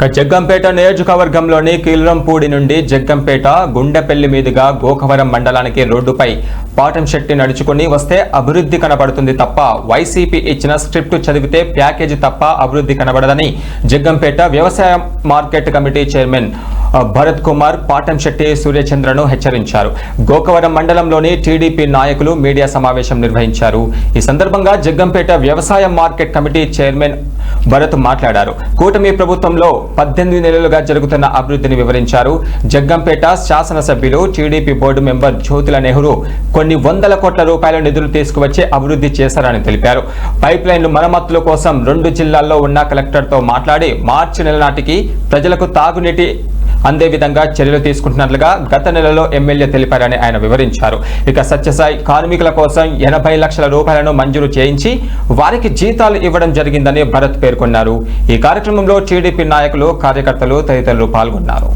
ఇక జగ్గంపేట నియోజకవర్గంలోని కీలరంపూడి నుండి జగ్గంపేట గుండెపల్లి మీదుగా గోకవరం మండలానికి రోడ్డుపై పాటంశెట్టి నడుచుకుని వస్తే అభివృద్ధి కనబడుతుంది తప్ప వైసీపీ ఇచ్చిన స్క్రిప్ట్ చదివితే ప్యాకేజీ తప్ప అభివృద్ధి కనబడదని జగ్గంపేట వ్యవసాయ market committee chairman Bharat Kumar Patamsetti సూర్యచంద్రను హెచ్చరించారు. గోకవరం మండలంలోని టీడీపీ నాయకులు మీడియా సమావేశం నిర్వహించారు. ఈ సందర్భంగా జగ్గంపేట వ్యవసాయ మార్కెట్ కమిటీ చైర్మన్ భరత్ మాట్లాడారు. కూటమి ప్రభుత్వంలో పద్దెనిమిది నెలలుగా జరుగుతున్న అభివృద్ధిని వివరించారు. జగ్గంపేట శాసనసభ్యులు TDP board member Jyothula Nehru కొన్ని వందల కోట్ల రూపాయల నిధులు తీసుకువచ్చి అభివృద్ధి చేశారని తెలిపారు. పైప్ లైన్లు మరమ్మతుల కోసం రెండు జిల్లాల్లో ఉన్న కలెక్టర్తో మాట్లాడి మార్చి నెల నాటికి ప్రజలకు తాగునీటి అందే విధంగా చర్యలు తీసుకుంటున్నట్లుగా గత నెలలో ఎమ్మెల్యే తెలిపారని ఆయన వివరించారు. ఇక సత్యసాయి కార్మికుల కోసం ఎనభై లక్షల రూపాయలను మంజూరు చేయించి వారికి జీతాలు ఇవ్వడం జరిగిందని భరత్ పేర్కొన్నారు. ఈ కార్యక్రమంలో టీడీపీ నాయకులు కార్యకర్తలు తదితరులు పాల్గొన్నారు.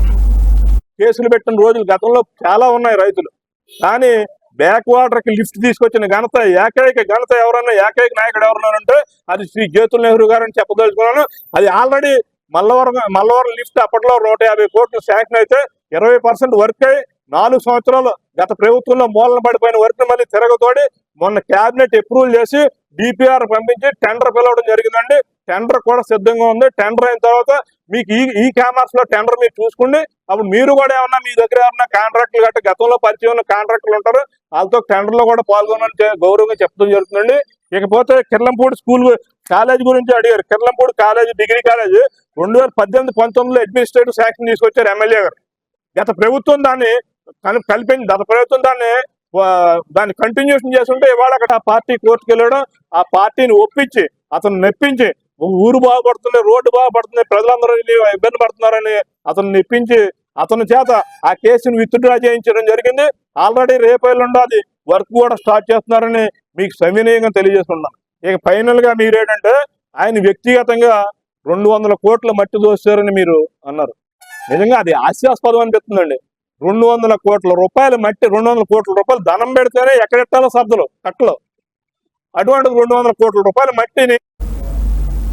కేసులు పెట్టిన రోజులు గతంలో చాలా ఉన్నాయి రైతులు. కానీ బ్యాక్ వాటర్కి లిఫ్ట్ తీసుకొచ్చిన ఘనత ఏకైక ఘనత ఎవరన్నా ఏకైక నాయకుడు ఎవరన్నారంటే అది శ్రీ జ్యోతుల నెహ్రూ గారు అని చెప్పదలుచుకున్నాను. అది ఆల్రెడీ మల్లవరం మల్లవరం లిఫ్ట్ అప్పట్లో నూట యాభై కోట్లు శాంక్షన్ అయితే ఇరవై పర్సెంట్ వర్క్. అయి నాలుగు సంవత్సరాలు గత ప్రభుత్వంలో మూలన పడిపోయిన వర్క్ మళ్ళీ తిరగతోడి మొన్న క్యాబినెట్ అప్రూవల్ చేసి డిపిఆర్ పంపించి టెండర్ పిలవడం జరిగిందండి. టెండర్ కూడా సిద్ధంగా ఉంది. టెండర్ అయిన తర్వాత మీకు ఈ ఈ కామర్స్లో టెండర్ మీరు చూసుకోండి. అప్పుడు మీరు కూడా ఏమన్నా మీ దగ్గర ఏమన్నా కాంట్రాక్టులు గట్ట గతంలో పరిచయం ఉన్న కాంట్రాక్టులు ఉంటారు. వాళ్ళతో టెండర్లో కూడా పాల్గొనని గౌరవంగా చెప్పడం జరుగుతుందండి. ఇకపోతే కిర్లంపూడి స్కూల్ కాలేజ్ గురించి అడిగారు. కిర్లంపూడి కాలేజ్ డిగ్రీ కాలేజ్ రెండు వేల పద్దెనిమిది పంతొమ్మిదిలో అడ్మినిస్ట్రేటివ్ శాంక్షన్ తీసుకొచ్చారు ఎమ్మెల్యే గారు. గత ప్రభుత్వం దాన్ని కలి- కల్పించి గత ప్రభుత్వం దాన్ని దాన్ని కంటిన్యూషన్ చేస్తుంటే ఇవాళ అక్కడ ఆ పార్టీ కోర్టుకు వెళ్ళడం ఆ పార్టీని ఒప్పించి అతను నెప్పించి ఊరు బాగుపడుతుంది రోడ్డు బాగుపడుతుంది ప్రజలందరూ ఇబ్బంది పడుతున్నారని అతను నెప్పించి అతని చేత ఆ కేసును విత్డ్రా చేయించడం జరిగింది. ఆల్రెడీ రేపేళ్ళు అది వర్క్ కూడా స్టార్ట్ చేస్తున్నారని మీకు సవినయంగా తెలియజేస్తున్నాను. ఇక ఫైనల్గా మీరేంటంటే ఆయన వ్యక్తిగతంగా రెండు వందల కోట్ల మట్టి దోశారని మీరు అన్నారు. నిజంగా అది హాస్యాస్పదం అనిపిస్తుందండి. రెండు వందల కోట్ల రూపాయలు మట్టి రెండు వందల కోట్ల రూపాయలు ధనం పెడితేనే ఎక్కడెట్టాలో సర్దులు కట్టలు. అటువంటి రెండు వందల కోట్ల రూపాయల మట్టిని